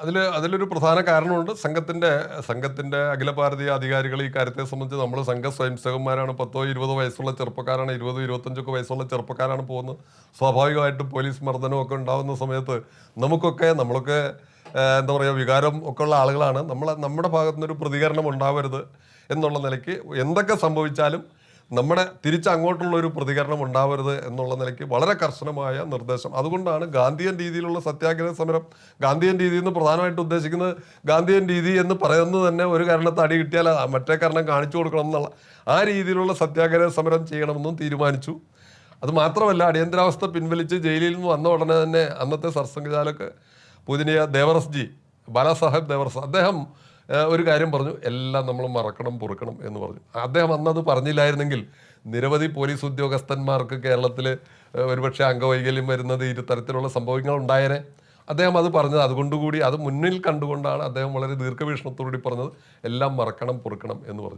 അതിൽ അതിലൊരു പ്രധാന കാരണമുണ്ട്. സംഘത്തിന്റെ സംഘത്തിന്റെ അഖില ഭാരതീയ അധികാരികൾ ഈ കാര്യത്തെ സംബന്ധിച്ച് നമ്മൾ സംഘ സ്വയംസേവന്മാരാണ് പത്തോ ഇരുപതോ വയസ്സുള്ള ചെറുപ്പക്കാരാണ്. ഇരുപതോ ഇരുപത്തഞ്ചൊക്കെ വയസ്സുള്ള ചെറുപ്പക്കാരാണ് പോകുന്നത്. സ്വാഭാവികമായിട്ടും പോലീസ് മർദ്ദനവും ഒക്കെ ഉണ്ടാകുന്ന സമയത്ത് നമുക്കൊക്കെ നമ്മളൊക്കെ എന്താ പറയുക വികാരം ഒക്കെ ഉള്ള ആളുകളാണ്. നമ്മൾ നമ്മുടെ ഭാഗത്തുനിന്നൊരു പ്രതികരണം ഉണ്ടാവരുത് എന്നുള്ള നിലയ്ക്ക് എന്തൊക്കെ സംഭവിച്ചാലും നമ്മുടെ തിരിച്ച് അങ്ങോട്ടുള്ള ഒരു പ്രതികരണം ഉണ്ടാവരുത് എന്നുള്ള നിലയ്ക്ക് വളരെ കർശനമായ നിർദ്ദേശം. അതുകൊണ്ടാണ് ഗാന്ധിയൻ രീതിയിലുള്ള സത്യാഗ്രഹ സമരം ഗാന്ധിയൻ രീതി എന്ന് പ്രധാനമായിട്ട് ഉദ്ദേശിക്കുന്നത് ഗാന്ധിയൻ രീതി എന്ന് പറയുന്നത് തന്നെ ഒരു കാരണത്ത് അടി കിട്ടിയാൽ മറ്റേ കാരണം കാണിച്ചു കൊടുക്കണം എന്നുള്ള ആ രീതിയിലുള്ള സത്യാഗ്രഹ സമരം ചെയ്യണമെന്നും തീരുമാനിച്ചു. അത് മാത്രമല്ല അടിയന്തരാവസ്ഥ പിൻവലിച്ച് ജയിലിൽ നിന്ന് വന്ന ഉടനെ തന്നെ അന്നത്തെ സർസംഘചാലക് പൂജനീയ ദേവറസ് ജി ബാലാസാഹേബ് ദേവറസ് അദ്ദേഹം ഒരു കാര്യം പറഞ്ഞു. എല്ലാം നമ്മൾ മറക്കണം പൊറുക്കണം എന്ന് പറഞ്ഞു. അദ്ദേഹം അന്നത് പറഞ്ഞില്ലായിരുന്നെങ്കിൽ നിരവധി പോലീസ് ഉദ്യോഗസ്ഥന്മാർക്ക് കേരളത്തിൽ ഒരുപക്ഷെ അംഗവൈകല്യം വരുന്നത് ഇരു തരത്തിലുള്ള സംഭവങ്ങൾ ഉണ്ടായേനെ. അദ്ദേഹം അത് പറഞ്ഞത് അതുകൊണ്ടുകൂടി അത് മുന്നിൽ കണ്ടുകൊണ്ടാണ് അദ്ദേഹം വളരെ ദീർഘവീക്ഷണത്തോടുകൂടി പറഞ്ഞത്. എല്ലാം മറക്കണം പൊറുക്കണം എന്ന് പറഞ്ഞു.